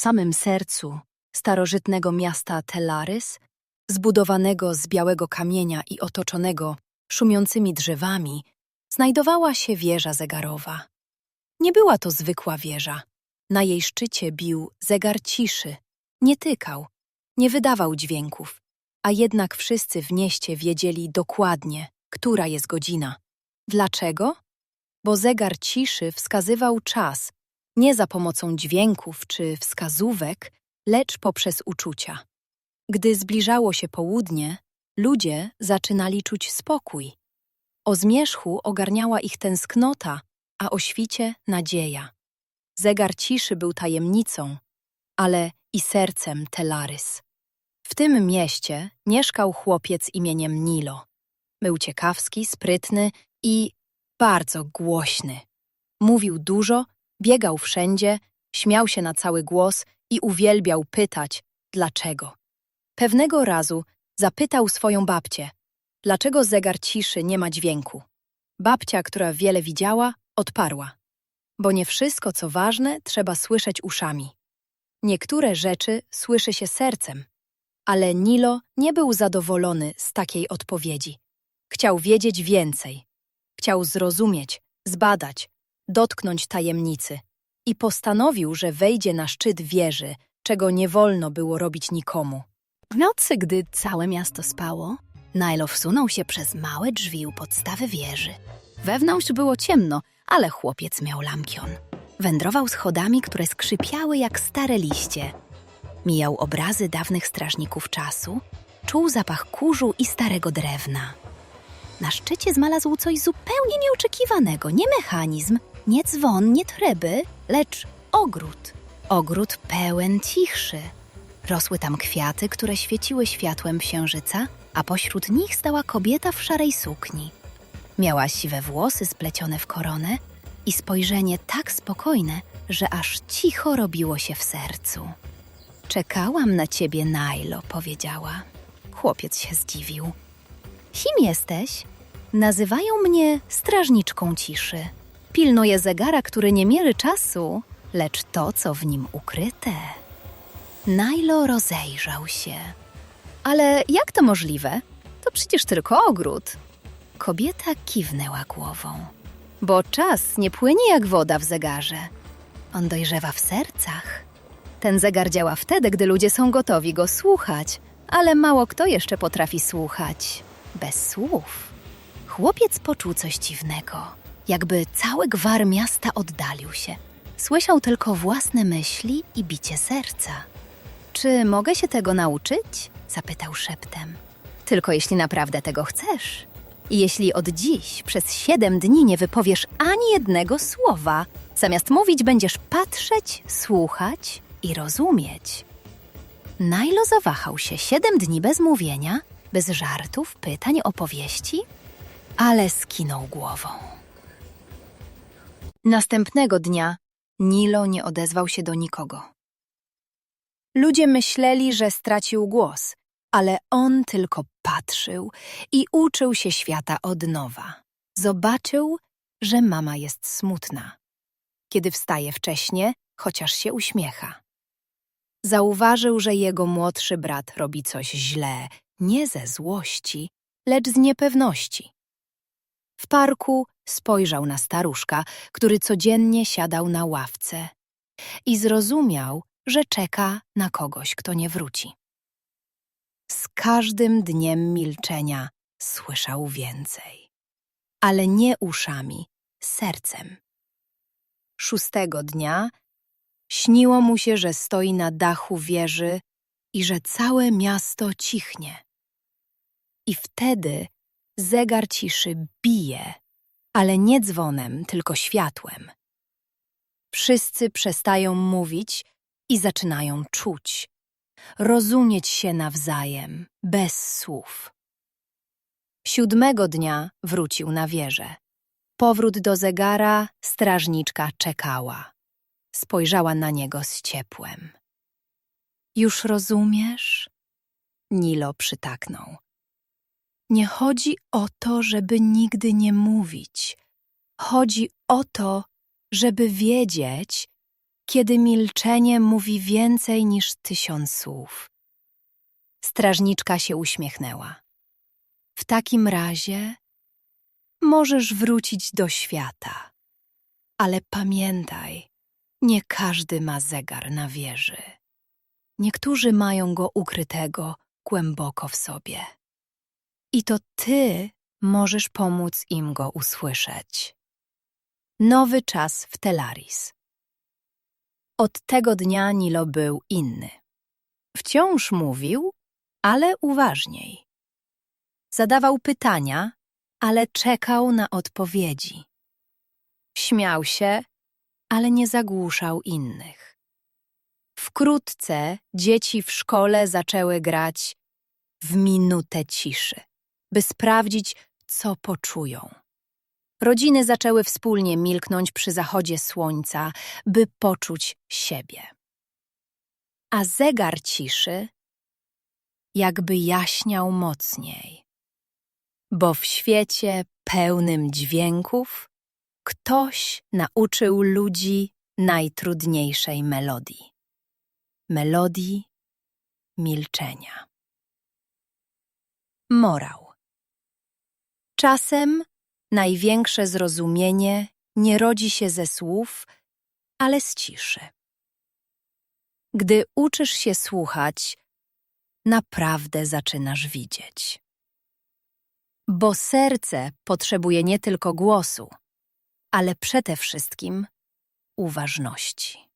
samym sercu starożytnego miasta Telarys, zbudowanego z białego kamienia i otoczonego szumiącymi drzewami, znajdowała się wieża zegarowa. Nie była to zwykła wieża. Na jej szczycie bił zegar ciszy. Nie tykał, nie wydawał dźwięków, a jednak wszyscy w mieście wiedzieli dokładnie, która jest godzina. Dlaczego? Bo zegar ciszy wskazywał czas nie za pomocą dźwięków czy wskazówek, lecz poprzez uczucia. Gdy zbliżało się południe, ludzie zaczynali czuć spokój. O zmierzchu ogarniała ich tęsknota, a o świcie nadzieja. Zegar ciszy był tajemnicą, ale i sercem Telarys. W tym mieście mieszkał chłopiec imieniem Nilo. Był ciekawski, sprytny i bardzo głośny. Mówił dużo, biegał wszędzie, śmiał się na cały głos i uwielbiał pytać, dlaczego. Pewnego razu zapytał swoją babcię, dlaczego zegar ciszy nie ma dźwięku. Babcia, która wiele widziała, odparła. Bo nie wszystko, co ważne, trzeba słyszeć uszami. Niektóre rzeczy słyszy się sercem. Ale Nilo nie był zadowolony z takiej odpowiedzi. Chciał wiedzieć więcej. Chciał zrozumieć, zbadać, dotknąć tajemnicy. I postanowił, że wejdzie na szczyt wieży, czego nie wolno było robić nikomu. W nocy, gdy całe miasto spało, Nilo wsunął się przez małe drzwi u podstawy wieży. Wewnątrz było ciemno, ale chłopiec miał lampion. Wędrował schodami, które skrzypiały jak stare liście. Mijał obrazy dawnych strażników czasu, czuł zapach kurzu i starego drewna. Na szczycie znalazł coś zupełnie nieoczekiwanego. Nie mechanizm, nie dzwon, nie tryby, lecz ogród. Ogród pełen ciszy. Rosły tam kwiaty, które świeciły światłem księżyca, a pośród nich stała kobieta w szarej sukni. Miała siwe włosy splecione w koronę i spojrzenie tak spokojne, że aż cicho robiło się w sercu. Czekałam na ciebie, Nailo, powiedziała. Chłopiec się zdziwił. Kim jesteś? Nazywają mnie strażniczką ciszy. Pilnuję zegara, który nie mierzy czasu, lecz to, co w nim ukryte. Nailo rozejrzał się. Ale jak to możliwe? To przecież tylko ogród. Kobieta kiwnęła głową. Bo czas nie płynie jak woda w zegarze. On dojrzewa w sercach. Ten zegar działa wtedy, gdy ludzie są gotowi go słuchać, ale mało kto jeszcze potrafi słuchać bez słów. Chłopiec poczuł coś dziwnego, jakby cały gwar miasta oddalił się. Słyszał tylko własne myśli i bicie serca. Czy mogę się tego nauczyć? zapytał szeptem. Tylko jeśli naprawdę tego chcesz. I jeśli od dziś przez siedem dni nie wypowiesz ani jednego słowa, zamiast mówić będziesz patrzeć, słuchać i rozumieć. Nailo zawahał się siedem dni bez mówienia, bez żartów, pytań, opowieści, ale skinął głową. Następnego dnia Nilo nie odezwał się do nikogo. Ludzie myśleli, że stracił głos, ale on tylko patrzył i uczył się świata od nowa. Zobaczył, że mama jest smutna. Kiedy wstaje wcześnie, chociaż się uśmiecha. Zauważył, że jego młodszy brat robi coś źle, nie ze złości, lecz z niepewności. W parku spojrzał na staruszka, który codziennie siadał na ławce i zrozumiał, że czeka na kogoś, kto nie wróci. Z każdym dniem milczenia słyszał więcej, ale nie uszami, sercem. Szóstego dnia śniło mu się, że stoi na dachu wieży i że całe miasto cichnie. I wtedy zegar ciszy bije, ale nie dzwonem, tylko światłem. Wszyscy przestają mówić i zaczynają czuć, rozumieć się nawzajem, bez słów. Siódmego dnia wrócił na wieżę. Powrót do zegara strażniczka czekała. Spojrzała na niego z ciepłem. Już rozumiesz? Nilo przytaknął. Nie chodzi o to, żeby nigdy nie mówić. Chodzi o to, żeby wiedzieć, kiedy milczenie mówi więcej niż tysiąc słów. Strażniczka się uśmiechnęła. W takim razie możesz wrócić do świata. Ale pamiętaj, nie każdy ma zegar na wieży. Niektórzy mają go ukrytego głęboko w sobie. I to ty możesz pomóc im go usłyszeć. Nowy czas w Telaris. Od tego dnia Nilo był inny. Wciąż mówił, ale uważniej. Zadawał pytania, ale czekał na odpowiedzi. Śmiał się, ale nie zagłuszał innych. Wkrótce dzieci w szkole zaczęły grać w minutę ciszy, by sprawdzić, co poczują. Rodziny zaczęły wspólnie milknąć przy zachodzie słońca, by poczuć siebie. A zegar ciszy jakby jaśniał mocniej, bo w świecie pełnym dźwięków ktoś nauczył ludzi najtrudniejszej melodii melodii milczenia. Morał. Czasem największe zrozumienie nie rodzi się ze słów, ale z ciszy. Gdy uczysz się słuchać, naprawdę zaczynasz widzieć. Bo serce potrzebuje nie tylko głosu, ale przede wszystkim uważności.